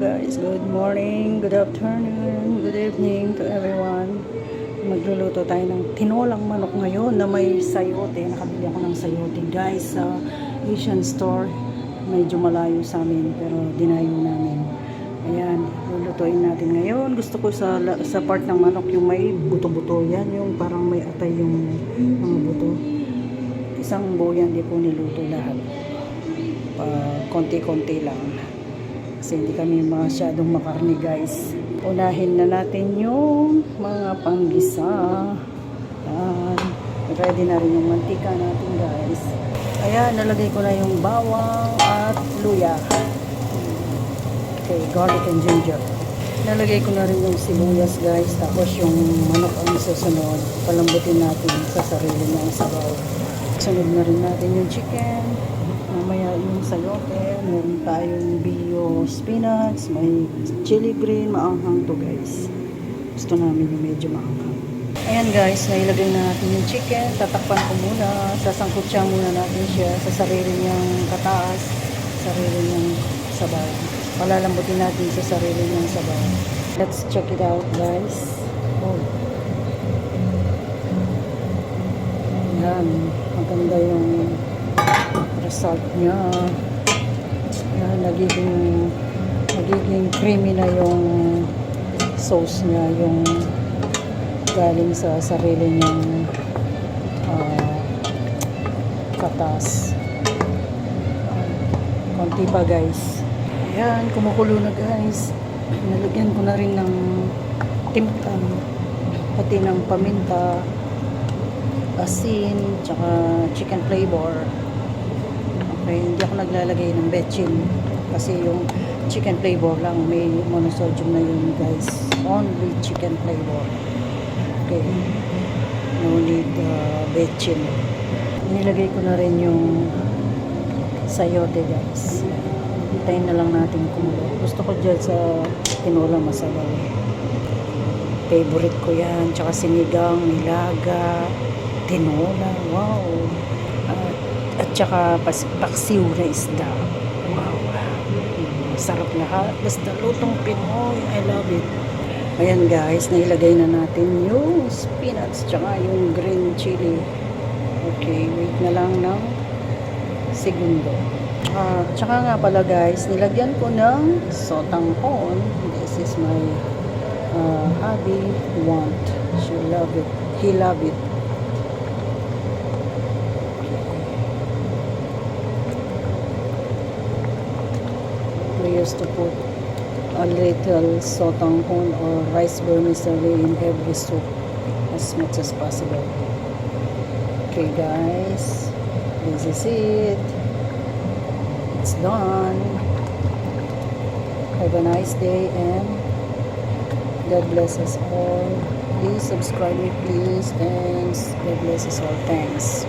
guys? Good morning, good afternoon, good evening to everyone. Magluluto tayo ng tinolang manok ngayon na may sayote. Nakabili ako ng sayote guys sa Asian store. Medyo malayo sa amin pero dinayo namin. Ayan, lulutuin natin ngayon. Gusto ko sa sa part ng manok yung may buto-buto. Yan yung parang may atay yung mga buto. Isang buo yan, di ko niluto lahat. Pa, konti-konti lang. Kasi hindi kami masyadong makarni guys. Unahin na natin yung mga panggisa. Yan. Ready na rin yung mantika natin guys. Ayan, nalagay ko na yung bawang at luya. Okay, garlic and ginger. Nalagay ko na rin yung sibuyas guys. Tapos yung manok ang susunod. Palambutin natin sa sarili ng sabaw. Sunod na rin natin yung chicken. Mamaya yung sayote. Meron tayong bio spinach. May chili green. Maanghang to guys. Gusto namin yung medyo maanghang. Ayan guys, nailagay na natin yung chicken. Tatakpan ko muna. Sasangkutsa muna natin siya sa sarili niyang kataas. Sarili niyang sabaw. Palalambutin natin sa sarili niyang sabaw. Let's check it out guys. Oh. Ayan, maganda yung result niya. Ayan, nagiging nagiging creamy na yung sauce niya, yung galing sa sarili niyang ah, katas. Konti pa guys. Ayan, kumukulo na guys. Nalagyan ko na rin ng timtan, pati ng paminta, asin, tsaka chicken flavor. Okay, hindi ako naglalagay ng betchin kasi yung chicken flavor lang may monosodium na yun guys. Only chicken flavor. Okay. No need uh, betchin. Nilagay ko na rin yung sayote guys. Hintayin na lang natin kumulo. Gusto ko dyan sa tinola masarap. Favorite ko yan. Tsaka sinigang, nilaga, tinola. Wow. At, pas, paksiw na isda. Wow. Mm, Sarap lahat. Basta lutong Pinoy. I love it. Ayan guys, nailagay na natin yung spinach tsaka yung green chili. Okay, wait na lang ng segundo. Ah, tsaka nga pala guys, nilagyan ko ng sotanghon. This is my uh, hubby want. She love it. He love it. Used to put a little sotanghon or rice vermicelli in every soup as much as possible. Okay guys, this is it. It's done. Have a nice day and God bless us all. Please subscribe please. Thanks. God bless us all. Thanks.